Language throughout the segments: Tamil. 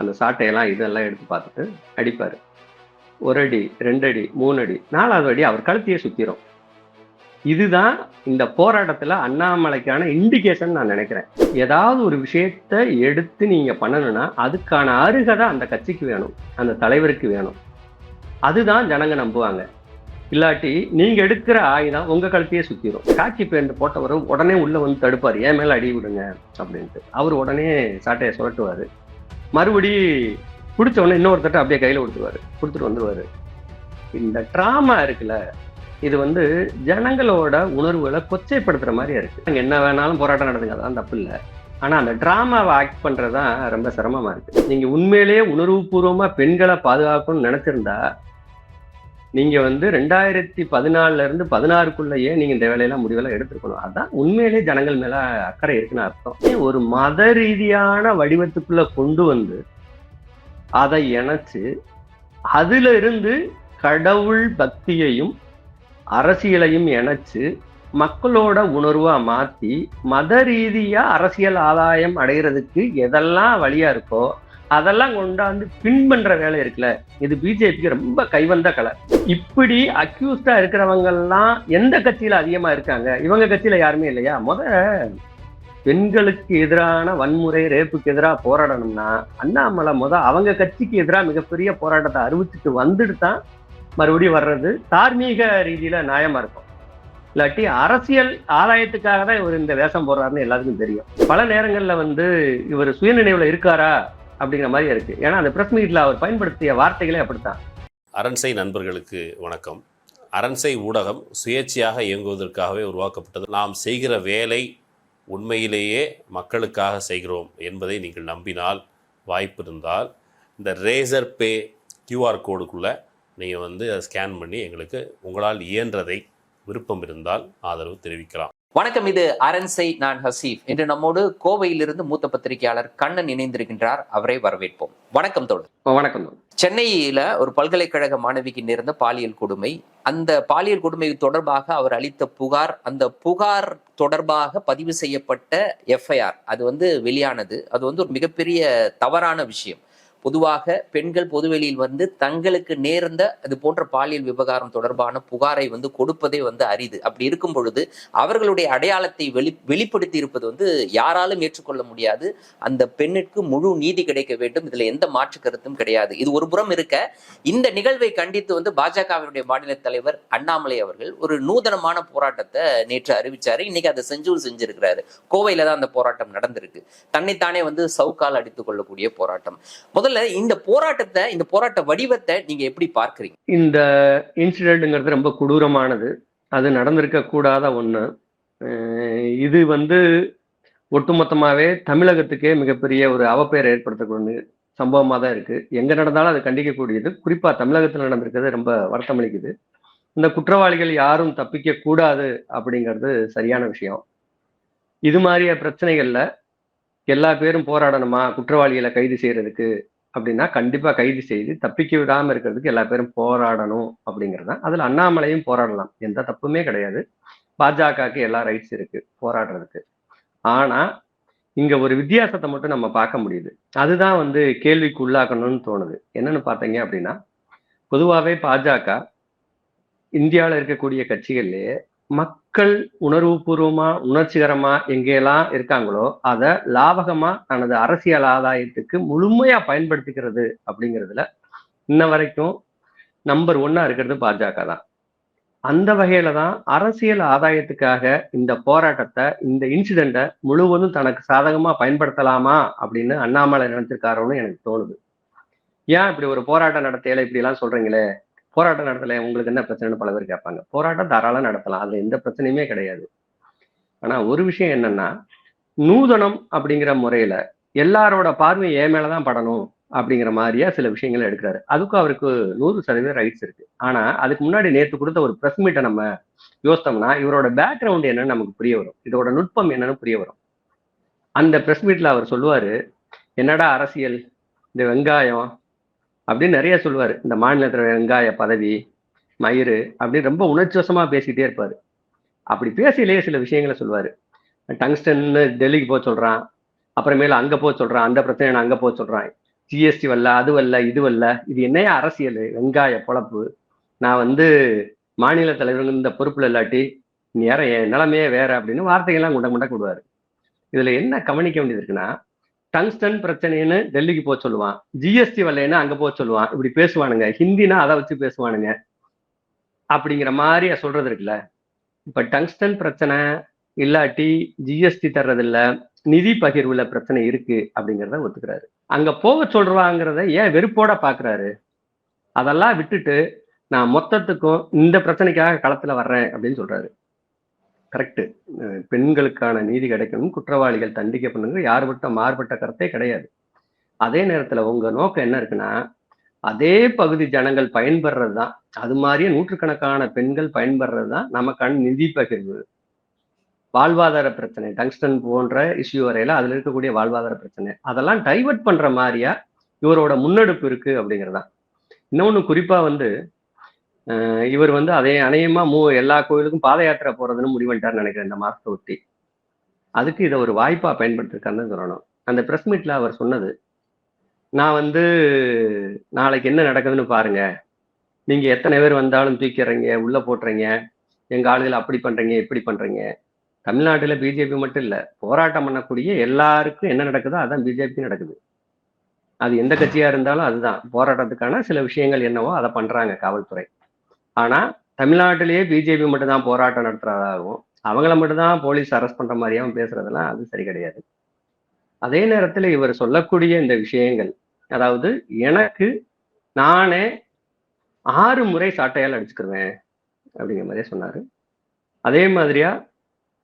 அந்த சாட்டையெல்லாம் இதெல்லாம் எடுத்து பார்த்துட்டு அடிப்பார். ஒரு அடி ரெண்டு அடி மூணு அடி நாலாவது அடி அவர் கழுத்தையே சுற்றிடும் இதுதான் இந்த போராட்டத்தில் அண்ணாமலைக்கான இண்டிகேஷன் நான் நினைக்கிறேன். ஏதாவது ஒரு விஷயத்த எடுத்து நீங்கள் பண்ணணும்னா அதுக்கான அருகதை அந்த கட்சிக்கு வேணும் அந்த தலைவருக்கு வேணும். அதுதான் ஜனங்க நம்புவாங்க. இல்லாட்டி நீங்கள் எடுக்கிற ஆயுதம் உங்கள் கழுத்தையே சுற்றிடும் காக்கி பேருந்து போட்டவர் உடனே உள்ளே வந்து தடுப்பார். ஏன் மேலே அடி விடுங்க? அப்படின்ட்டு. அவர் உடனே சாட்டையை சுரட்டுவார். மறுபடி பிடிச்ச உடனே இன்னொருத்தட்ட அப்படியே கையில் கொடுத்துருவாரு. கொடுத்துட்டு வந்துடுவாரு இந்த ட்ராமா இருக்குல்ல இது வந்து ஜனங்களோட உணர்வுகளை கொச்சைப்படுத்துற மாதிரியா இருக்கு. அங்கே என்ன வேணாலும் போராட்டம் நடந்துங்க அதான் தப்பு இல்லை. ஆனால் அந்த ட்ராமாவை ஆக்ட் பண்ணுறது தான் ரொம்ப சிரமமாக இருக்குது நீங்கள் உண்மையிலேயே உணர்வுபூர்வமாக பெண்களை பாதுகாக்கணும்னு நினச்சிருந்தா நீங்க வந்து ரெண்டாயிரத்தி பதினாலுல இருந்து பதினாறுக்குள்ளேயே நீங்க இந்த வேலையெல்லாம் முடிவெல்லாம் எடுத்துருக்கணும். அதான் உண்மையிலேயே ஜனங்கள் மேல அக்கறை இருக்குன்னு அர்த்தம். ஒரு மத ரீதியான வடிவத்துக்குள்ள கொண்டு வந்து அதை இணைச்சு அதுல இருந்து கடவுள் பக்தியையும் அரசியலையும் இணைச்சு மக்களோட உணர்வா மாத்தி மத ரீதியா அரசியல் ஆதாயம் அடைகிறதுக்கு எதெல்லாம் வழியா இருக்கோ அதெல்லாம் கொண்டாந்து பின் பண்ற வேலை இருக்குல்ல. இது பிஜேபிக்கு ரொம்ப கைவந்த கலை. இப்படி அக்யூஸ்டா இருக்கிறவங்க எல்லாம் எந்த கட்சியில அதிகமா இருக்காங்க? இவங்க கட்சியில யாருமே இல்லையா? முத பெண்களுக்கு எதிரான வன்முறை ரேப்புக்கு எதிராக போராடணும்னா அண்ணாமலை முத அவங்க கட்சிக்கு எதிராக மிகப்பெரிய போராட்டத்தை அறிவிச்சுட்டு வந்துட்டு தான் மறுபடியும் வர்றது. தார்மீக ரீதியில நியாயமா இருக்கும். இல்லாட்டி அரசியல் ஆதாயத்துக்காக தான் இவர் இந்த வேஷம் போடுறாருன்னு எல்லாத்துக்கும் தெரியும். பல நேரங்களில் வந்து இவர் சுயநினைவில் இருக்காரா? அப்படிங்கிற மாதிரி இருக்கு. ஏன்னா அந்த பிரஸ் மீட்ல அவர் பயன்படுத்திய வார்த்தைகளே அப்படித்தான். அரண்சை நண்பர்களுக்கு வணக்கம். அரண்சை ஊடகம் சுயேட்சையாக இயங்குவதற்காகவே உருவாக்கப்பட்டது. நாம் செய்கிற வேலை உண்மையிலேயே மக்களுக்காக செய்கிறோம் என்பதை நீங்கள் நம்பினால் வாய்ப்பு இருந்தால் இந்த ரேசர் பே கியூஆர் கோடுக்குள்ளே நீங்கள் வந்து அதை ஸ்கேன் பண்ணி எங்களுக்கு உங்களால் இயன்றதை விருப்பம் இருந்தால் ஆதரவு தெரிவிக்கலாம். வணக்கம் இது அரண்சை நான் ஹசீப். இன்று நம்மோடு கோவையிலிருந்து மூத்த பத்திரிகையாளர் கண்ணன் இணைந்திருக்கின்றார். அவரை வரவேற்போம். வணக்கம் தோழர். வணக்கம் சென்னையில ஒரு பல்கலைக்கழக மாணவிக்கு நேர்ந்த பாலியல் கொடுமை. அந்த பாலியல் கொடுமை தொடர்பாக அவர் அளித்த புகார் அந்த புகார் தொடர்பாக பதிவு செய்யப்பட்ட எஃப்ஐஆர். அது வந்து வெளியானது. அது வந்து ஒரு மிகப்பெரிய தவறான விஷயம். பொதுவாக பெண்கள் பொதுவெளியில் வந்து தங்களுக்கு நேர்ந்த அது போன்ற பாலியல் விவகாரம் தொடர்பான புகாரை வந்து கொடுப்பதே வந்து அரிது. அப்படி இருக்கும் பொழுது அவர்களுடைய அடையாளத்தை வெளி வெளிப்படுத்தி இருப்பது வந்து யாராலும் ஏற்றுக்கொள்ள முடியாது. அந்த பெண்ணிற்கு முழு நீதி கிடைக்க வேண்டும். இதுல எந்த மாற்று கருத்தும் கிடையாது. இது ஒரு புறம் இருக்க இந்த நிகழ்வை கண்டித்து வந்து பாஜகவினுடைய மாநில தலைவர் அண்ணாமலை அவர்கள் ஒரு நூதனமான போராட்டத்தை நேற்று அறிவிச்சாரு. இன்னைக்கு அதை செஞ்சூர் செஞ்சிருக்கிறாரு. கோவையில தான் அந்த போராட்டம் நடந்திருக்கு. தன்னைத்தானே வந்து சவுக்கால் அடித்துக் கொள்ளக்கூடிய போராட்டம். முதல்ல இந்த போராட்டத்தை இந்த போராட்ட வடிவத்தை நீங்க எப்படி பார்க்கறீங்க? இந்த இன்சிடென்ட்ங்கிறது ரொம்ப கொடூரமானது. அது நடந்திருக்க கூடாத ஒண்ணு. இது வந்து ஒட்டுமொத்தமாவே தமிழகத்துக்கே மிகப்பெரிய ஒரு அவப்பெயர் ஏற்படுத்தக்கூடிய சம்பவமாக தான் இருக்கு. எங்க நடந்தாலும் அது கண்டிக்கக்கூடியது குறிப்பா தமிழகத்தில் நடந்திருக்கிறது ரொம்ப வருத்தம் அளிக்குது இந்த குற்றவாளிகள் யாரும் தப்பிக்க கூடாது அப்படிங்கிறது சரியான விஷயம். இது மாதிரிய பிரச்சனைகள்ல எல்லா பேரும் போராடணுமா? குற்றவாளிகளை கைது செய்யறதுக்கு அப்படின்னா கண்டிப்பா கைது செய்து தப்பிக்க விடாம இருக்கிறதுக்கு எல்லா பேரும் போராடணும் அப்படிங்கிறது தான் அதுல அண்ணாமலையும் போராடலாம். எந்த தப்புமே கிடையாது. பாஜகவுக்கு எல்லா ரைட்ஸ் இருக்கு போராடுறதுக்கு. ஆனா இங்க ஒரு வித்தியாசத்தை மட்டும் நம்ம பார்க்க முடியுது. அதுதான் வந்து கேள்விக்கு உள்ளாக்கணும்னு தோணுது. என்னன்னு பார்த்தீங்க அப்படின்னா பொதுவாகவே பாஜக இந்தியாவில் இருக்கக்கூடிய கட்சிகள்லயே மக்கள் உணர்வுபூர்வமா உணர்ச்சிகரமா எங்கெல்லாம் இருக்காங்களோ அதை லாபகமா தனது அரசியல் ஆதாயத்துக்கு முழுமையா பயன்படுத்திக்கிறது அப்படிங்கிறதுல இன்ன வரைக்கும் நம்பர் ஒன்னா இருக்கிறது பாஜக தான். அந்த வகையில தான் அரசியல் ஆதாயத்துக்காக இந்த போராட்டத்தை இந்த இன்சிடெண்ட்டை முழுவதும் தனக்கு சாதகமா பயன்படுத்தலாமா அப்படின்னு அண்ணாமலை நினைச்சிருக்காரோன்னு எனக்கு தோணுது. ஏன் இப்படி ஒரு போராட்டம் நடத்தையில இப்படி எல்லாம் சொல்றீங்களே? போராட்டம் நடத்தல உங்களுக்கு என்ன பிரச்சனைன்னு பல பேர் கேட்பாங்க. போராட்டம் தாராளம் நடத்தலாம் அதுல எந்த பிரச்சனையுமே கிடையாது. ஆனா ஒரு விஷயம் என்னன்னா நூதனம் அப்படிங்கிற முறையில எல்லாரோட பார்வை ஏன் மேலதான் படணும் அப்படிங்கிற மாதிரியா சில விஷயங்களை எடுக்கிறாரு. அதுக்கும் அவருக்கு நூறு சதவீதம் ரைட்ஸ் இருக்கு. ஆனா அதுக்கு முன்னாடி நேற்று கொடுத்த ஒரு பிரஸ் மீட்டை நம்ம யோசித்தோம்னா இவரோட பேக்ரவுண்ட் என்னன்னு நமக்கு புரிய வரும். இதோட நுட்பம் என்னன்னு புரிய வரும். அந்த பிரஸ் மீட்ல அவர் சொல்லுவாரு என்னடா அரசியல்? இந்த வெங்காயம் அப்படின்னு நிறைய சொல்லுவார். இந்த மாநிலத்தில் வெங்காய பதவி மயிறு அப்படின்னு ரொம்ப உணர்ச்சிவசமாக பேசிக்கிட்டே இருப்பார். அப்படி பேசிலேயே சில விஷயங்களை சொல்லுவார். டங்ஸ்டன்னு டெல்லிக்கு போக சொல்கிறான் அப்புறமேல அங்கே போக சொல்கிறான் அந்த பிரச்சனை அங்கே போக சொல்கிறான் ஜிஎஸ்டி வரல அது வரல இது வரல. இது என்னையா அரசியல்? வெங்காய பொழப்பு. நான் வந்து மாநில தலைவர் இந்த பொறுப்பில் இல்லாட்டி நேரம் என் நிலமையே வேற அப்படின்னு வார்த்தைகள்லாம் குண்ட குண்ட கொடுவார். இதில் என்ன கவனிக்க வேண்டியது இருக்குன்னா டங்ஸ்டன் பிரச்சனைன்னு டெல்லிக்கு போக சொல்லுவான். ஜிஎஸ்டி வரலைன்னா அங்க போக சொல்லுவான். இப்படி பேசுவானுங்க. ஹிந்தினா அதை வச்சு பேசுவானுங்க. அப்படிங்கிற மாதிரி சொல்றது இருக்குல்ல. இப்ப டங்ஸ்டன் பிரச்சனை இல்லாட்டி ஜிஎஸ்டி தர்றதில்ல. நிதி பகிர்வுல பிரச்சனை இருக்கு அப்படிங்கிறத ஒத்துக்கிறாரு. அங்க போக சொல்றாங்கிறத ஏன் வெறுப்போட பாக்குறாரு? அதெல்லாம் விட்டுட்டு நான் மொத்தத்துக்கும் இந்த பிரச்சனைக்காக களத்துல வர்றேன் அப்படின்னு சொல்றாரு. கரெக்ட் பெண்களுக்கான நீதி கிடைக்கணும் குற்றவாளிகள் தண்டிக்கப்படணும் யாருபட்ட மாறுபட்ட கருத்தே கிடையாது. அதே நேரத்துல உங்க நோக்கம் என்ன இருக்குன்னா அதே பகுதி ஜனங்கள் பயன்படுறது தான். அது மாதிரியே நூற்றுக்கணக்கான பெண்கள் பயன்படுறது தான் நமக்கான நிதி பகிர்வு. வாழ்வாதார பிரச்சனை டங்ஸ்டன் போன்ற இஷ்யூ வரையில அதுல இருக்கக்கூடிய வாழ்வாதார பிரச்சனை. அதெல்லாம் டைவர்ட் பண்ற மாதிரியா இவரோட முன்னெடுப்பு இருக்கு அப்படிங்கிறதா இன்னொன்னு குறிப்பா வந்து இவர் வந்து அதே அநேகமா மூ எல்லா கோயிலுக்கும் பாத யாத்திரை போறதுன்னு முடிவெட்டார்னு நினைக்கிறேன் இந்த மாசத்தை ஒட்டி. அதுக்கு இதை ஒரு வாய்ப்பா பயன்படுத்திருக்காருன்னு சொல்லணும். அந்த பிரஸ் மீட்ல அவர் சொன்னது நான் வந்து நாளைக்கு என்ன நடக்குதுன்னு பாருங்க. நீங்க எத்தனை பேர் வந்தாலும் தூக்கிறீங்க உள்ள போட்டுறீங்க எங்க ஆளுகளை அப்படி பண்றீங்க இப்படி பண்றீங்க. தமிழ்நாட்டுல பிஜேபி மட்டும் இல்ல போராட்டம் பண்ணக்கூடிய எல்லாருக்கும் என்ன நடக்குதோ அதான் பிஜேபி நடக்குது. அது எந்த கட்சியா இருந்தாலும் அதுதான். போராட்டத்துக்கான சில விஷயங்கள் என்னவோ அதை பண்றாங்க காவல்துறை. ஆனா தமிழ்நாட்டிலேயே பிஜேபி மட்டும்தான் போராட்டம் நடத்துறதாகவும் அவங்கள மட்டும்தான் போலீஸ் அரெஸ்ட் பண்ற மாதிரியாவும் பேசுறதெல்லாம் அது சரி கிடையாது. அதே நேரத்துல இவர் சொல்லக்கூடிய இந்த விஷயங்கள் அதாவது எனக்கு நானே ஆறு முறை சாட்டையால் அடிச்சுக்கிருவேன் அப்படிங்கிற மாதிரியே சொன்னாரு. அதே மாதிரியா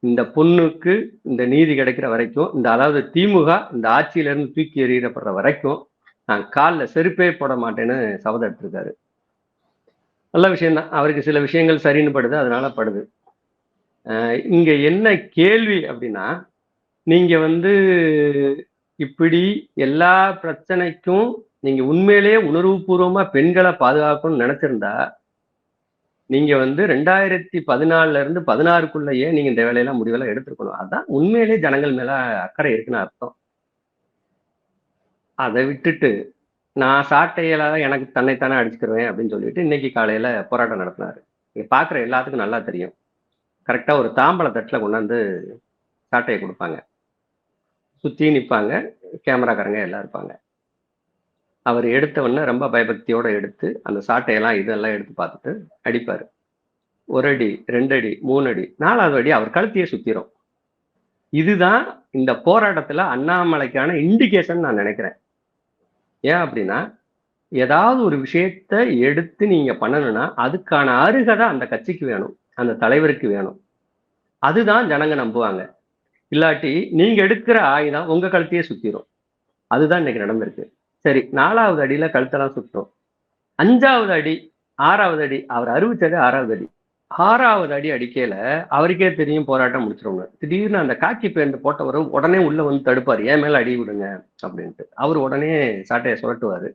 இந்த பொண்ணுக்கு இந்த நீதி கிடைக்கிற வரைக்கும் இந்த அதாவது திமுக இந்த ஆட்சியில இருந்து தூக்கி எறியப்படுற வரைக்கும் நான் காலில் செருப்பே போட மாட்டேன்னு சபதம் எடுத்திருக்காரு. நல்ல விஷயம்தான். அவருக்கு சில விஷயங்கள் சரின்னு படுது அதனால படுது. இங்க என்ன கேள்வி அப்படின்னா நீங்க வந்து இப்படி எல்லா பிரச்சனைக்கும் நீங்க உண்மையிலேயே உணர்வுபூர்வமா பெண்களை பாதுகாக்கணும்னு நினைச்சிருந்தா நீங்க வந்து ரெண்டாயிரத்தி பதினாலுல இருந்து பதினாறுக்குள்ளேயே நீங்க இந்த வேலையெல்லாம் முடிவெல்லாம் எடுத்துருக்கணும். அதான் உண்மையிலேயே ஜனங்கள் மேல அக்கறை இருக்குன்னு அர்த்தம். அதை விட்டுட்டு நான் சாட்டையில எனக்கு தன்னைத்தானே அடிச்சுக்கிருவேன் அப்படின்னு சொல்லிட்டு இன்னைக்கு காலையில போராட்டம் நடத்தினாரு. நீங்க பாக்குற எல்லாத்துக்கும் நல்லா தெரியும். கரெக்டா ஒரு தாம்பள தட்டுல கொண்டாந்து சாட்டையை கொடுப்பாங்க. சுத்தி நிற்பாங்க கேமராக்காரங்க எல்லாம் இருப்பாங்க. அவர் எடுத்தவொடனே ரொம்ப பயபக்தியோட எடுத்து அந்த சாட்டையெல்லாம் இதெல்லாம் எடுத்து பார்த்துட்டு அடிப்பார். ஒரு அடி ரெண்டு அடி மூணு அடி நாலாவது அடி அவர் கழுத்தையே சுத்திரும். இதுதான் இந்த போராட்டத்துல அண்ணாமலைக்கான இண்டிகேஷன் நான் நினைக்கிறேன். ஏன் அப்படின்னா ஏதாவது ஒரு விஷயத்த எடுத்து நீங்க பண்ணணும்னா அதுக்கான அருகதை அந்த கட்சிக்கு வேணும் அந்த தலைவருக்கு வேணும். அதுதான் ஜனங்க நம்புவாங்க. இல்லாட்டி நீங்க எடுக்கிற ஆயுதம் உங்க கழுத்தையே சுத்திரும். அதுதான் இன்னைக்கு நடந்திருக்கு. சரி நாலாவது அடியில கழுத்தெல்லாம் சுற்றும் அஞ்சாவது அடி ஆறாவது அடி அவர் அறிவிச்சது ஆறாவது அடி. ஆறாவது அடி அடிக்கையில அவருக்கே தெரியும் போராட்டம் முடிச்சிருவாங்க. திடீர்னு அந்த காக்கி பேண்ட் போட்டவர் உடனே உள்ள வந்து தடுப்பாரு. ஏன் மேல அடி விடுங்க? அப்படின்ட்டு. அவர் உடனே சாட்டையை சுரட்டுவாரு.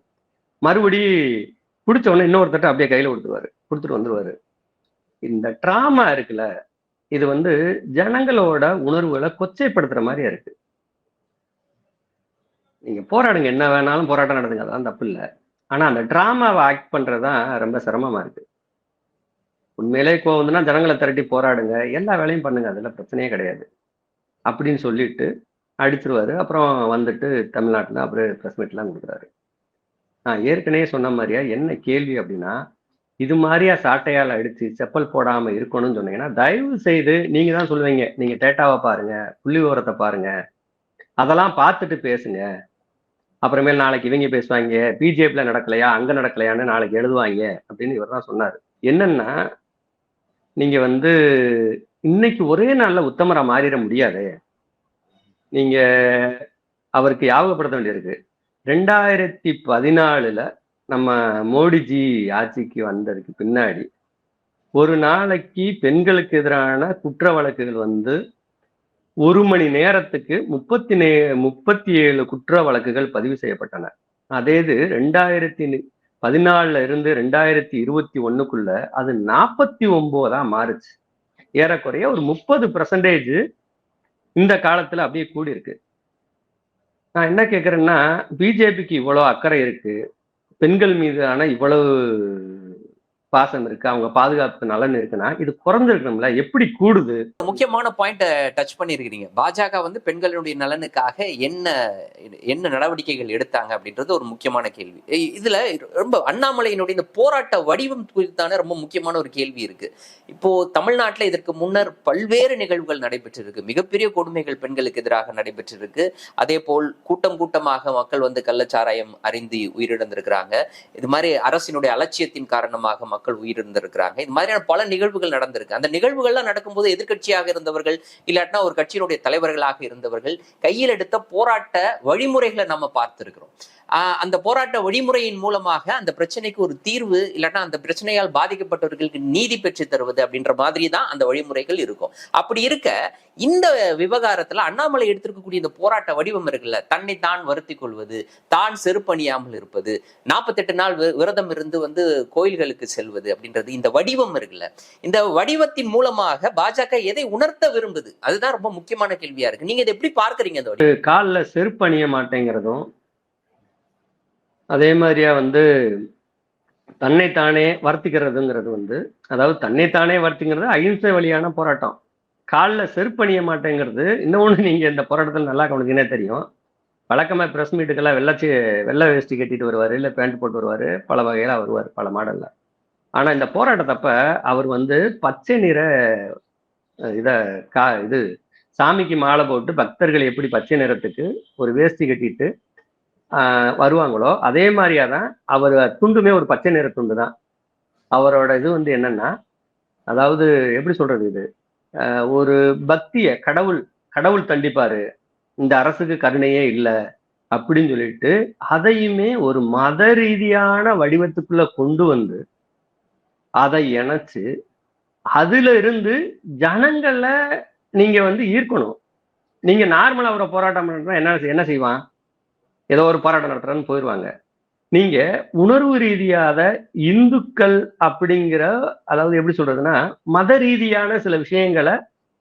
மறுபடி பிடிச்ச உடனே இன்னொருத்தட்ட அப்படியே கையில கொடுத்துருவாரு. கொடுத்துட்டு வந்துருவாரு. இந்த ட்ராமா இருக்குல்ல இது வந்து ஜனங்களோட உணர்வுகளை கொச்சைப்படுத்துற மாதிரியா இருக்கு. நீங்க போராடுங்க என்ன வேணாலும் போராட்டம் நடத்துங்க அதான் தப்பு இல்லை. ஆனா அந்த டிராமாவை ஆக்ட் பண்றதுதான் ரொம்ப சிரமமா இருக்கு. உண்மையிலே கோவம் வந்துன்னா ஜனங்களை திரட்டி போராடுங்க. எல்லா வேலையும் பண்ணுங்க. அதில் பிரச்சனையே கிடையாது. அப்படின்னு சொல்லிட்டு அடிச்சிருவாரு. அப்புறம் வந்துட்டு தமிழ்நாட்டில் அப்புறம் ப்ரெஸ் மீட்லாம் கொடுக்குறாரு. நான் ஏற்கனவே சொன்ன மாதிரியா என்ன கேள்வி அப்படின்னா இது மாதிரியா சாட்டையால் அடித்து செப்பல் போடாமல் இருக்கணும்னு சொன்னீங்கன்னா தயவு செய்து நீங்கள் தான் சொல்லுவீங்க. நீங்கள் டேட்டாவை பாருங்க. புள்ளி விவரத்தை பாருங்க. அதெல்லாம் பார்த்துட்டு பேசுங்க. அப்புறமேல் நாளைக்கு இவங்க பேசுவாங்க. பிஜேபியில் நடக்கலையா? அங்கே நடக்கலையான்னு நாளைக்கு எழுதுவாங்க அப்படின்னு இவர் தான் சொன்னார். என்னன்னா நீங்க வந்து இன்னைக்கு ஒரே நாள்ல உத்தமரா மாறிட முடியாது. நீங்க அவருக்கு ஞாபகப்படுத்த வேண்டியிருக்கு. ரெண்டாயிரத்தி பதினாலுல நம்ம மோடிஜி ஆட்சிக்கு வந்ததுக்கு பின்னாடி ஒரு நாளைக்கு பெண்களுக்கு எதிரான குற்ற வழக்குகள் வந்து ஒரு மணி நேரத்துக்கு முப்பத்தி நே முப்பத்தி ஏழு குற்ற வழக்குகள் பதிவு செய்யப்பட்டன. அதே இது ரெண்டாயிரத்தி பதினாலுல இருந்து ரெண்டாயிரத்தி இருபத்தி ஒண்ணுக்குள்ள அது நாற்பத்தி ஒன்பதா மாறுச்சு. ஏறக்குறைய ஒரு முப்பது பர்சன்டேஜ் இந்த காலத்துல அப்படியே கூடி இருக்கு நான் என்ன கேட்குறேன்னா பிஜேபிக்கு இவ்வளோ அக்கறை இருக்கு. பெண்கள் மீதான இவ்வளவு பாசம் இருக்கு அவங்க பாதுகாப்பு நலன் இருக்குன்னா இது குறைஞ்சிருக்கணும்ல? எப்படி கூடுது? முக்கியமான பாயிண்ட டச் பண்ணியிருக்கிறீங்க பாஜக வந்து பெண்களுடைய நலனுக்காக என்ன என்ன நடவடிக்கைகள் எடுத்தாங்க அப்படின்றது ஒரு முக்கியமான கேள்வி. இதுல ரொம்ப அண்ணாமலையினுடைய இந்த போராட்ட வடிவம் குறித்தான ரொம்ப முக்கியமான ஒரு கேள்வி இருக்கு. இப்போ தமிழ்நாட்டில் இதற்கு முன்னர் பல்வேறு நிகழ்வுகள் நடைபெற்றிருக்கு. மிகப்பெரிய கொடுமைகள் பெண்களுக்கு எதிராக நடைபெற்றிருக்கு. அதே போல் கூட்டம் கூட்டமாக மக்கள் வந்து கள்ளச்சாராயம் அறிந்து உயிரிழந்திருக்கிறாங்க. இது மாதிரி அரசினுடைய அலட்சியத்தின் காரணமாக மக்கள் உயிரிழந்திருக்கிறாங்க. இது மாதிரியான பல நிகழ்வுகள் நடந்திருக்கு. அந்த நிகழ்வுகள்லாம் நடக்கும்போது எதிர்க்கட்சியாக இருந்தவர்கள் இல்லாட்டினா ஒரு கட்சியினுடைய தலைவர்களாக இருந்தவர்கள் கையில் எடுத்த போராட்ட வழிமுறைகளை நம்ம பார்த்திருக்கிறோம். அந்த போராட்ட வழிமுறையின் மூலமாக அந்த பிரச்சனைக்கு ஒரு தீர்வு இல்லைன்னா அந்த பிரச்சனையால் பாதிக்கப்பட்டவர்களுக்கு நீதி பெற்று தருவது அப்படின்ற மாதிரி தான் அந்த வழிமுறைகள் இருக்கும். அப்படி இருக்க இந்த விவகாரத்துல அண்ணாமலை எடுத்திருக்கக்கூடிய இந்த போராட்ட வடிவம் இருக்குல்ல தன்னை தான் வருத்திக் கொள்வது தான் செருப்பணியாமல் இருப்பது நாற்பத்தெட்டு நாள் வி- விரதம் இருந்து வந்து கோயில்களுக்கு செல்வது அப்படின்றது இந்த வடிவம் இருக்குல்ல. இந்த வடிவத்தின் மூலமாக பாஜக எதை உணர்த்த விரும்புது? அதுதான் ரொம்ப முக்கியமான கேள்வியா இருக்கு. நீங்க இதை எப்படி பார்க்கறீங்க அந்த காலில் செருப்பு அணிய மாட்டேங்கிறதும் அதே மாதிரியா வந்து தன்னைத்தானே வர்த்திக்கிறதுங்கிறது வந்து அதாவது தன்னைத்தானே வருத்திங்கிறது அகிம்சை வழியான போராட்டம். காலில் செருப்பு அணிய மாட்டேங்கிறது இன்னொன்று நீங்கள் இந்த போராட்டத்தில் நல்லா கவனிச்சுனே தெரியும். வழக்கமாக ப்ரெஸ் மீட்டுக்கெல்லாம் வெள்ளச்சி வெள்ளை வேஷ்டி கட்டிட்டு வருவார் இல்லை பேண்ட் போட்டு வருவார் பல வகையில் வருவார் பல மாடலில் ஆனா இந்த போராட்டத்தப்ப அவர் வந்து பச்சை நிற இத கா இது சாமிக்கு மாலை போட்டு பக்தர்கள் எப்படி பச்சை நிறத்துக்கு ஒரு வேஷ்டி கட்டிட்டு வருவாங்களோ அதே மாதிரியா தான் அவர் துண்டுமே ஒரு பச்சை நிற துண்டு தான். அவரோட இது வந்து என்னன்னா அதாவது எப்படி சொல்றது இது? ஒரு பக்திய கடவுள் கடவுள் தண்டிப்பாரு இந்த அரசுக்கு கருணையே இல்லை அப்படின்னு சொல்லிட்டு அதையுமே ஒரு மத ரீதியான வடிவத்துக்குள்ள கொண்டு வந்து அதை இணைச்சு அதுல இருந்து ஜனங்களை நீங்க வந்து ஈர்க்கணும். நீங்க நார்மலா அவரை போராட்டம் பண்ணுறா என்ன என்ன செய்வான்? ஏதோ ஒரு போராட்டம் நடத்துறன்னு போயிடுவாங்க நீங்க உணர்வு ரீதியாத இந்துக்கள் அப்படிங்கிற அதாவது எப்படி சொல்றதுன்னா மத ரீதியான சில விஷயங்களை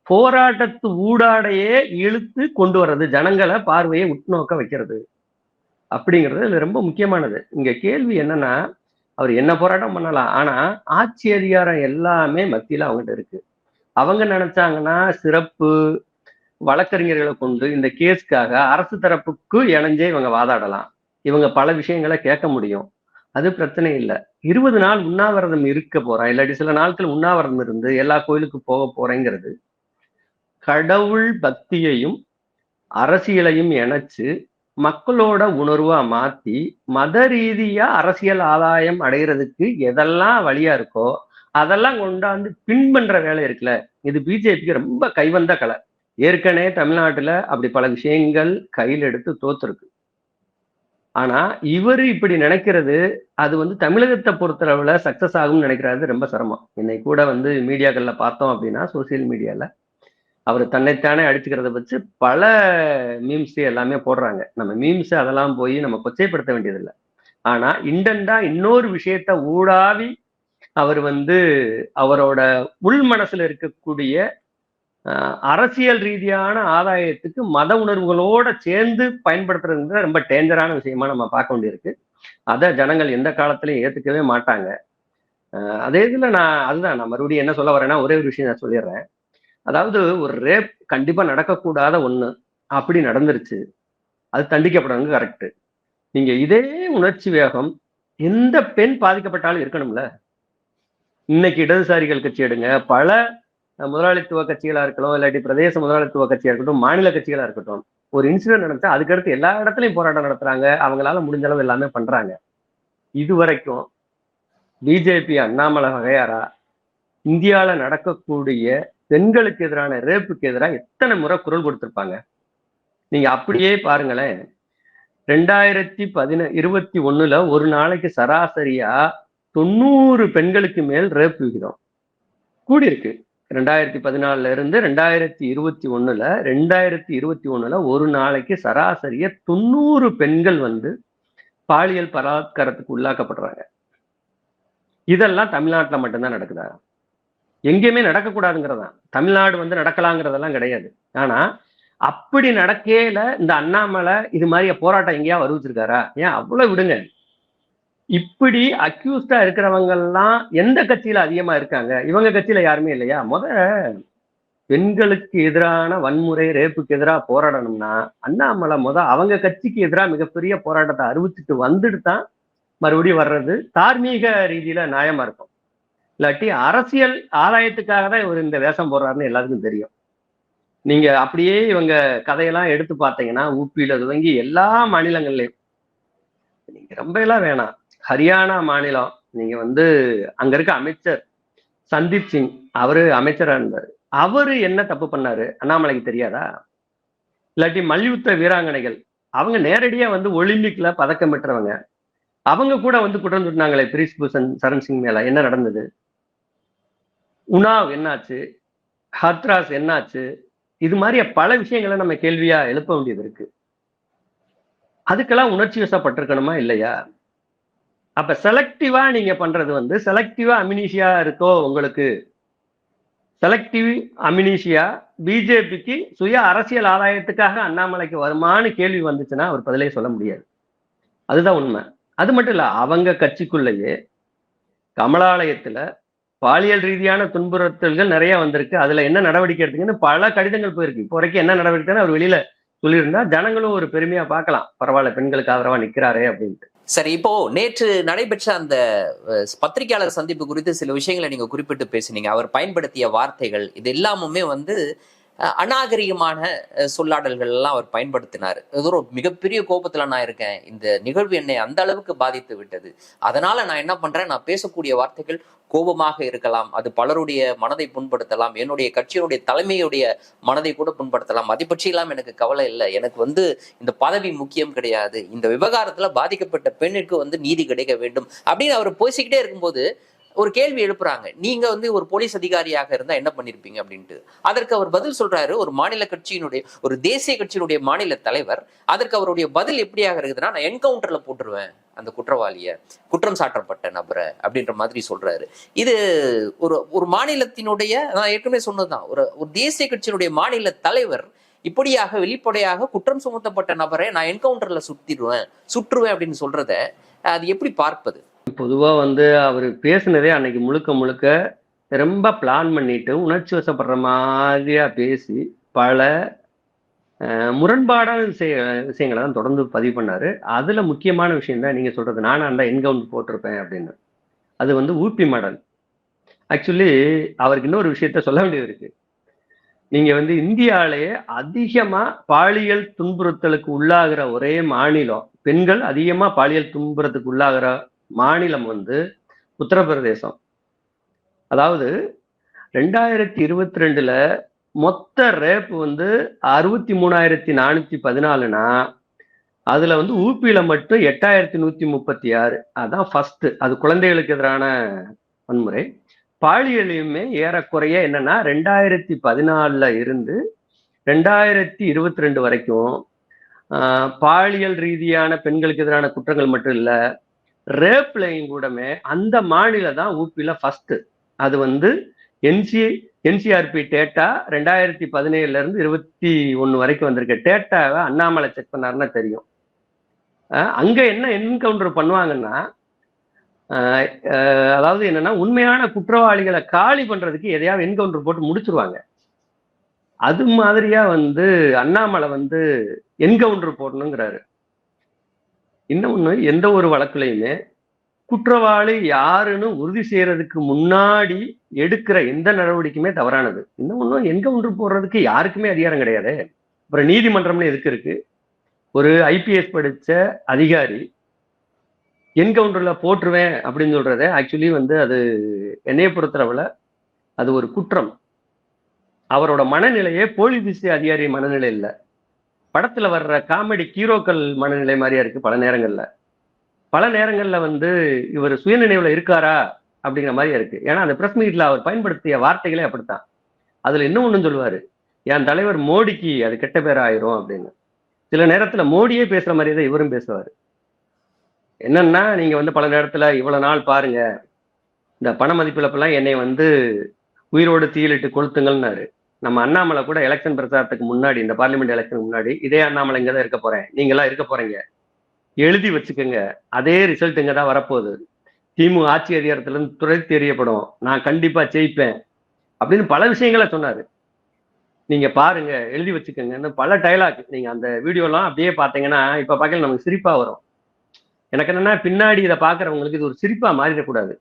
போராட்டத்து ஊடாடையே இழுத்து கொண்டு வர்றது ஜனங்களை பார்வையை உட்நோக்க வைக்கிறது. அப்படிங்கிறது இது ரொம்ப முக்கியமானது. இங்க கேள்வி என்னன்னா அவர் என்ன போராட்டம் பண்ணலாம்? ஆனா ஆட்சி அதிகாரம் எல்லாமே மத்தியில அவங்ககிட்ட இருக்கு. அவங்க நினைச்சாங்கன்னா சிறப்பு வழக்கறிஞர்களை கொண்டு இந்த கேஸ்க்காக அரசு தரப்புக்கு இணைஞ்சே இவங்க வாதாடலாம். இவங்க பல விஷயங்களை கேட்க முடியும். அது பிரச்சனை இல்லை. இருபது நாள் உண்ணாவிரதம் இருக்க போறேன் இல்லாட்டி சில நாட்கள் உண்ணாவிரதம் இருந்து எல்லா கோயிலுக்கு போக போறேங்கிறது கடவுள் பக்தியையும் அரசியலையும் இணைச்சு மக்களோட உணர்வா மாத்தி மத ரீதியா அரசியல் ஆதாயம் அடைகிறதுக்கு எதெல்லாம் வழியா இருக்கோ அதெல்லாம் கொண்டாந்து பின் பண்ற வேலை இருக்குல்ல? இது பிஜேபிக்கு ரொம்ப கைவந்த கலை. ஏற்கனவே தமிழ்நாட்டுல அப்படி பல விஷயங்கள் கையில் எடுத்து தோத்துருக்கு. ஆனா இவர் இப்படி நினைக்கிறது அது வந்து தமிழகத்தை பொறுத்தளவுல சக்சஸ் ஆகும்னு நினைக்கிறது ரொம்ப சிரமம். என்னை கூட வந்து மீடியாக்கள்ல பார்த்தோம் அப்படின்னா சோசியல் மீடியால அவர் தன்னைத்தானே அடிச்சுக்கிறத வச்சு பல மீம்ஸ் எல்லாமே போடுறாங்க. நம்ம மீம்ஸ் அதெல்லாம் போய் நம்ம கொச்சைப்படுத்த வேண்டியதில்லை. ஆனா இண்டண்டா இன்னொரு விஷயத்த ஊடாவி அவர் வந்து அவரோட உள் மனசுல இருக்கக்கூடிய அரசியல் ரீதியான ஆதாயத்துக்கு மத உணர்வுகளோட சேர்ந்து பயன்படுத்துறதுங்கிறது ரொம்ப டேஞ்சரான விஷயமா நம்ம பார்க்க வேண்டியிருக்கு. அதை ஜனங்கள் எந்த காலத்திலையும் ஏத்துக்கவே மாட்டாங்க. அதே இதுல நான் அதுதான் நான் மறுபடியும் என்ன சொல்ல வரேன்னா ஒரே ஒரு விஷயம் நான் சொல்லிடுறேன். அதாவது ஒரு ரேப் கண்டிப்பா நடக்கக்கூடாத ஒண்ணு. அப்படி நடந்துருச்சு. அது தண்டிக்கப்படணும் கரெக்ட் நீங்க இதே உணர்ச்சி வேகம் எந்த பெண் பாதிக்கப்பட்டாலும் இருக்கணும்ல? இன்னைக்கு இடதுசாரிகள் கட்சி எடுங்க. பல முதலாளித்துவ கட்சிகளா இருக்கட்டும் இல்லாட்டி பிரதேச முதலாளித்துவ கட்சியா இருக்கட்டும் மாநில கட்சிகளா இருக்கட்டும் ஒரு இன்சிடென்ட் நடந்தா அதுக்கடுத்து எல்லா இடத்துலையும் போராட்டம் நடத்துறாங்க. அவங்களால முடிஞ்ச அளவு எல்லாமே பண்றாங்க. இது வரைக்கும் பிஜேபி அண்ணாமலை வகையாரா இந்தியாவில் நடக்கக்கூடிய பெண்களுக்கு எதிரான ரேப்புக்கு எதிராக எத்தனை முறை குரல் கொடுத்திருப்பாங்க? நீங்க அப்படியே பாருங்களேன். ரெண்டாயிரத்தி பதின இருபத்தி ஒண்ணுல ஒரு நாளைக்கு சராசரியா தொண்ணூறு பெண்களுக்கு மேல் ரேப் விகிதம் கூடியிருக்கு. ரெண்டாயிரத்தி பதினாலுல இருந்து ரெண்டாயிரத்தி இருபத்தி ஒண்ணுல ரெண்டாயிரத்தி இருபத்தி ஒண்ணுல ஒரு நாளைக்கு சராசரியா தொண்ணூறு பெண்கள் வந்து பாலியல் பலாத்காரத்துக்கு உள்ளாக்கப்படுறாங்க. இதெல்லாம் தமிழ்நாட்டுல மட்டும்தான் நடக்குதா? எங்கேயுமே நடக்கக்கூடாதுங்கிறதான் தமிழ்நாடு வந்து நடக்கலாங்கிறதெல்லாம் கிடையாது. ஆனா அப்படி நடக்கையில இந்த அண்ணாமலை இது மாதிரி போராட்டம் எங்கேயா வருவிச்சிருக்காரா ஏன் அவ்வளவு விடுங்க. இப்படி அக்யூஸ்டா இருக்கிறவங்க எல்லாம் எந்த கட்சியில அதிகமா இருக்காங்க? இவங்க கட்சியில யாருமே இல்லையா? முத பெண்களுக்கு எதிரான வன்முறை ரேப்புக்கு எதிராக போராடணும்னா அண்ணாமலை முத அவங்க கட்சிக்கு எதிராக மிகப்பெரிய போராட்டத்தை அறிவிச்சுட்டு வந்துட்டு தான் மறுபடியும் வர்றது தார்மீக ரீதியில நியாயமா இருக்கும். இல்லாட்டி அரசியல் ஆதாயத்துக்காக தான் இவர் இந்த வேஷம் போடுறாருன்னு எல்லாருக்கும் தெரியும். நீங்க அப்படியே இவங்க கதையெல்லாம் எடுத்து பார்த்தீங்கன்னா ஊப்பியில துவங்கி எல்லா மாநிலங்கள்லயும். நீங்க ரொம்ப எல்லாம் வேணாம். ஹரியானா மாநிலம் நீங்க வந்து அங்க இருக்க அமைச்சர் சந்தீப் சிங் அவரு அமைச்சரா இருந்தார். அவரு என்ன தப்பு பண்ணாரு? அண்ணாமலைக்கு தெரியாதா? இல்லாட்டி மல்யுத்த வீராங்கனைகள் அவங்க நேரடியா வந்து ஒலிம்பிக்ல பதக்கம் பெற்றவங்க. அவங்க கூட வந்து குற்றம் சொன்னாங்களே பிரிஸ் பூஷன் சரண் சிங் மேல. என்ன நடந்தது? உனாவ் என்னாச்சு? ஹத்ராஸ் என்னாச்சு? இது மாதிரி பல விஷயங்களை நம்ம கேள்வியா எழுப்ப வேண்டியது இருக்கு. அதுக்கெல்லாம் உணர்ச்சி வசப்பட்டிருக்கணுமா இல்லையா? அப்ப செலக்டிவா நீங்க பண்றது வந்து செலக்டிவா அமினிஷியா இருக்கோ உங்களுக்கு? செலக்டிவ் அமினிஷியா பிஜேபிக்கு சுய அரசியல் ஆதாயத்துக்காக அண்ணாமலைக்கு வருமானு கேள்வி வந்துச்சுன்னா அவர் பதிலே சொல்ல முடியாது. அதுதான் உண்மை. அது மட்டும் இல்ல அவங்க கட்சிக்குள்ளேயே கமலாலயத்துல பாலியல் ரீதியான துன்புறுத்தல்கள் நிறைய வந்திருக்கு. அதுல என்ன நடவடிக்கை எடுத்தீங்கன்னு பல கடிதங்கள் போயிருக்கு. இப்போ வரைக்கும் என்ன நடவடிக்கைன்னு அவர் வெளியில சொல்லியிருந்தா ஜனங்களும் ஒரு பெருமையா பார்க்கலாம். பரவாயில்ல பெண்களுக்கு ஆதரவா நிக்கிறாரே அப்படின்ட்டு. சரி இப்போ நேற்று நடைபெற்ற அந்த பத்திரிகையாளர் சந்திப்பு குறித்து சில விஷயங்களை நீங்க குறிப்பிட்டு பேசுனீங்க. அவர் பயன்படுத்திய வார்த்தைகள் இது எல்லாமுமே வந்து அநாகரிகமான சொல்லாடல்கள் எல்லாம் அவர் பயன்படுத்தினார். இது ஒரு மிகப்பெரிய கோபத்துல நான் இருக்கேன். இந்த நிகழ்வு என்னை அந்த அளவுக்கு பாதித்து விட்டது. அதனால நான் என்ன பண்றேன்? நான் பேசக்கூடிய வார்த்தைகள் கோபமாக இருக்கலாம். அது பலருடைய மனதை புண்படுத்தலாம். என்னுடைய கட்சியினுடைய தலைமையுடைய மனதை கூட புண்படுத்தலாம். அதை பற்றியெல்லாம் எனக்கு கவலை இல்லை. எனக்கு வந்து இந்த பதவி முக்கியம் கிடையாது. இந்த விவகாரத்துல பாதிக்கப்பட்ட பெண்ணுக்கு வந்து நீதி கிடைக்க வேண்டும் அப்படின்னு அவர் பேசிக்கிட்டே இருக்கும்போது ஒரு கேள்வி எழுப்புறாங்க. நீங்க வந்து ஒரு போலீஸ் அதிகாரியாக இருந்தா என்ன பண்ணிருப்பீங்க அப்படின்ட்டு. அதற்கு அவர் பதில் சொல்றாரு ஒரு மாநில கட்சியினுடைய ஒரு தேசிய கட்சியினுடைய மாநில தலைவர். அதற்கு அவருடைய பதில் எப்படியாக இருக்குதுன்னா நான் என்கவுண்டர்ல போட்டுருவேன் அந்த குற்றவாளிய. குற்றம் சாட்டப்பட்ட நபரை அப்படின்ற மாதிரி சொல்றாரு. இது ஒரு ஒரு மாநிலத்தினுடைய நான் ஏற்கனவே சொன்னதுதான் ஒரு ஒரு தேசிய கட்சியினுடைய மாநில தலைவர் இப்படியாக வெளிப்படையாக குற்றம் சுமத்தப்பட்ட நபரை நான் என்கவுண்டர்ல சுத்திடுவேன் சுற்றுவேன் அப்படின்னு சொல்றத அது எப்படி பார்ப்பது? பொதுவாக வந்து அவர் பேசினதே அன்னைக்கு முழுக்க முழுக்க ரொம்ப பிளான் பண்ணிட்டு உணர்ச்சி வசப்படுற மாதிரியா பேசி பல முரண்பாடான விஷய விஷயங்களை தான் தொடர்ந்து பதிவு பண்ணாரு. அதுல முக்கியமான விஷயம் தான் நீங்க சொல்றது நானா அந்த என்கவுண்ட் போட்டிருப்பேன் அப்படின்னு. அது வந்து ஊப்பி மாடல். ஆக்சுவலி அவருக்கு இன்னொரு விஷயத்த சொல்ல வேண்டியது இருக்கு நீங்க வந்து இந்தியாவிலேயே அதிகமா பாலியல் துன்புறுத்தலுக்கு உள்ளாகிற ஒரே மாநிலம் பெண்கள் அதிகமா பாலியல் துன்புறத்துக்கு உள்ளாகிற மாநிலம் வந்து உத்தரப்பிரதேசம். அதாவது ரெண்டாயிரத்தி இருபத்தி ரெண்டுல மொத்த ரேப் வந்து அறுபத்தி மூணாயிரத்தி நானூத்தி பதினாலுனா அதுல வந்து ஊபியில மட்டும் எட்டாயிரத்தி நூத்தி முப்பத்தி ஆறு அதான் ஃபர்ஸ்ட் அது குழந்தைகளுக்கு எதிரான வன்முறை. பாலியலையுமே ஏறக்குறைய என்னன்னா ரெண்டாயிரத்தி பதினாலுல இருந்து ரெண்டாயிரத்தி இருபத்தி ரெண்டு வரைக்கும் பாலியல் ரீதியான பெண்களுக்கு எதிரான குற்றங்கள் மட்டும் இல்லை ரேப்லையும் கூடமே அந்த மாநிலம் தான் ஊப்பில ஃபஸ்ட்டு அது வந்து என்சி என்சிஆர்பி டேட்டா ரெண்டாயிரத்தி பதினேழுல இருந்து இருபத்தி ஒன்று வரைக்கும் வந்திருக்க. டேட்டாவை அண்ணாமலை செக் பண்ணாருன்னா தெரியும். அங்கே என்ன என்கவுண்டர் பண்ணுவாங்கன்னா அதாவது என்னன்னா உண்மையான குற்றவாளிகளை காலி பண்றதுக்கு எதையாவது என்கவுண்டர் போட்டு முடிச்சிருவாங்க. அது மாதிரியா வந்து அண்ணாமலை வந்து என்கவுண்டர் போடணுங்கிறாரு. இன்னொன்று எந்த ஒரு வழக்குலையுமே குற்றவாளி யாருன்னு உறுதி செய்யறதுக்கு முன்னாடி எடுக்கிற எந்த நடவடிக்கையுமே தவறானது. இன்னொன்னும் ஒன்று போடுறதுக்கு யாருக்குமே அதிகாரம் கிடையாது. அப்புறம் நீதிமன்றம்னு எதுக்கு இருக்கு? ஒரு ஐபிஎஸ் படித்த அதிகாரி என்கவுண்டர்ல போட்டுருவேன் அப்படின்னு சொல்றத ஆக்சுவலி வந்து அது என்னைய பொறுத்தளவுல அது ஒரு குற்றம். அவரோட மனநிலையே போலீஸ் அதிகாரி மனநிலை இல்லை. படத்துல வர்ற காமெடி ஹீரோக்கள் மனநிலை மாதிரியா இருக்கு பல நேரங்கள்ல. பல நேரங்கள்ல வந்து இவர் சுயநினைவுல இருக்காரா அப்படிங்கிற மாதிரியா இருக்கு. ஏன்னா அந்த பிரஸ் மீட்ல அவர் பயன்படுத்திய வார்த்தைகளே அப்படித்தான். அதுல இன்னும் ஒண்ணும் சொல்லுவாரு என் தலைவர் மோடிக்கு அது கெட்ட பேர் ஆயிரும் அப்படின்னு. சில நேரத்துல மோடியே பேசுற மாதிரியே தான் இவரும் பேசுவாரு. என்னன்னா நீங்க வந்து பல நேரத்துல இவ்வளவு நாள் பாருங்க இந்த பண மதிப்பிழப்பெல்லாம் என்னை வந்து உயிரோடு தீயிலிட்டு கொளுத்துங்கள்னாரு. நம்ம அண்ணாமலை கூட எலெக்ஷன் பிரச்சாரத்துக்கு முன்னாடி இந்த பார்லிமெண்ட் எலெக்ஷனுக்கு முன்னாடி இதே அண்ணாமலை இங்கே தான் இருக்க போறேன். நீங்களாம் இருக்க போறீங்க. எழுதி வச்சுக்கோங்க. அதே ரிசல்ட் இங்கே தான் வரப்போகுது. திமுக ஆட்சி அதிகாரத்துல இருந்து துறை தெரியப்படும் நான் கண்டிப்பா ஜெயிப்பேன். அப்படின்னு பல விஷயங்களை சொன்னாரு. நீங்க பாருங்க எழுதி வச்சுக்கோங்கன்னு பல டைலாக் நீங்க அந்த வீடியோலாம் அப்படியே பார்த்தீங்கன்னா இப்ப பார்க்கல நமக்கு சிரிப்பா வரும். எனக்கு என்னன்னா பின்னாடி இதை பாக்குறவங்களுக்கு இது ஒரு சிரிப்பா மாறிடக்கூடாது.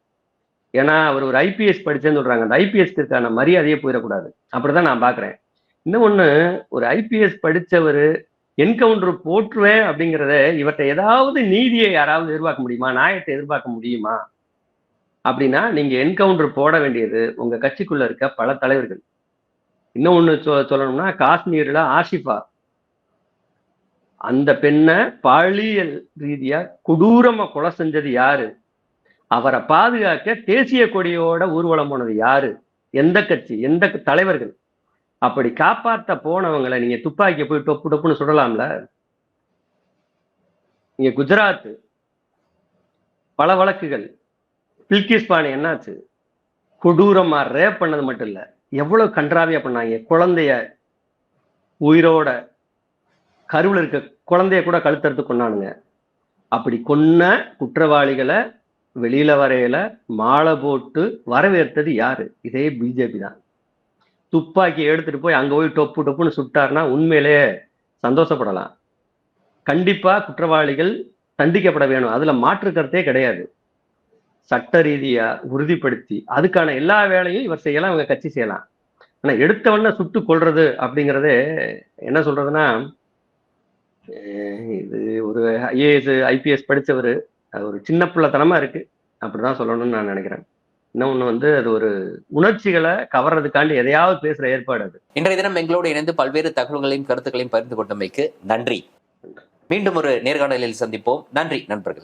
ஏன்னா அவர் ஒரு ஐபிஎஸ் படிச்சேன்னு சொல்றாங்க. அந்த ஐபிஎஸ்க்கு இருக்கான மரியாதையே போயிடக்கூடாது. அப்படிதான் நான் பாக்குறேன். இன்னும் இன்னொன்னு ஒரு ஐபிஎஸ் படிச்சவர் என்கவுண்டர் போட்டுருவேன் அப்படிங்கிறத இவர்கிட்ட ஏதாவது நீதியை யாராவது எதிர்பார்க்க முடியுமா? நியாயத்தை எதிர்பார்க்க முடியுமா? அப்படின்னா நீங்க என்கவுண்டர் போட வேண்டியது உங்க கட்சிக்குள்ள இருக்க பல தலைவர்கள். இன்னொன்னு சொ- சொல்லணும்னா காஷ்மீர்ல ஆஷிஃபா. அந்த பெண்ணை பாலியல் ரீதியா கொடூரமா கொலை செஞ்சது யாரு? அவரை பாதுகாக்க தேசிய கொடியோட ஊர்வலம் போனது யாரு? எந்த கட்சி? எந்த தலைவர்கள்? அப்படி காப்பாத்த போனவங்களை நீங்க துப்பாக்கி போய் டொப்பு டொப்புன்னு சுடலாம்ல? இங்க குஜராத் பல வழக்குகள். பில்கிஸ்பானி என்னாச்சு? கொடூரமா ரேப் பண்ணது மட்டும் இல்ல எவ்வளவு கன்றாவியா பண்ணாங்க? குழந்தைய உயிரோட கருவில் இருக்க குழந்தைய கூட கழுத்தறுத்து கொண்டானுங்க அப்படி கொன்ன குற்றவாளிகளை வெளியில வரையில மாலை போட்டு வரவேற்றது யாரு? இதே பிஜேபி தான். துப்பாக்கி எடுத்துட்டு போய் அங்க போய் டொப்பு டொப்புன்னு சுட்டாருன்னா உண்மையிலேயே சந்தோஷப்படலாம். கண்டிப்பா குற்றவாளிகள் தண்டிக்கப்பட வேணும். அதுல மாற்று கருத்தே கிடையாது. சட்ட ரீதியா உறுதிப்படுத்தி அதுக்கான எல்லா வேலையும் இவர் செய்யலாம் இவங்க கட்சி செய்யலாம். ஆனா எடுத்தவன சுட்டு கொள்றது அப்படிங்கறதே என்ன சொல்றதுன்னா இது ஒரு ஐஏஎஸ் ஐபிஎஸ் படிச்சவர் அது ஒரு சின்ன பிள்ளைத்தனமா இருக்கு. அப்படிதான் சொல்லணும்னு நான் நினைக்கிறேன். இன்னொன்று வந்து அது ஒரு உணர்ச்சிகளை கவர்றதுக்காண்டி எதையாவது பேசுற ஏற்பாடு அது. இன்றைய தினம் எங்களோடு இணைந்து பல்வேறு தகவல்களையும் கருத்துக்களையும் பகிர்ந்து கொண்டமைக்கு நன்றி. மீண்டும் ஒரு நேர்காணலில் சந்திப்போம். நன்றி நண்பர்களே.